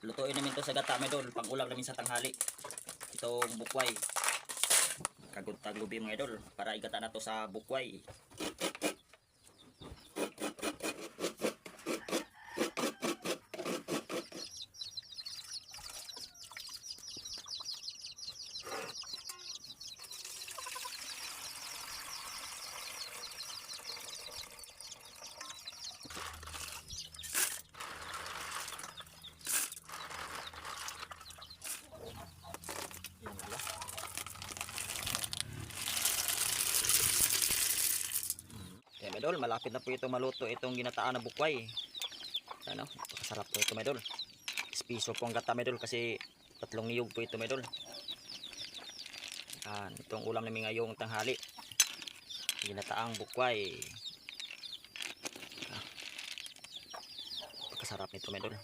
lutuin namin to sa gata mga idol. Pang ulam namin sa tanghali. Itong bukway. Kaguntag lubi mga idol? Para igata na to sa bukway Yan medol, malapit na po ito maluto itong ginataan na bukway. Ano, sarap po ito medol. Espiso po ang gata medol kasi tatlong niyog po ito medol. Yan, itong ulam namin ngayong tanghali. Ginataang bukway. Ah. Pagkasarap nito medol.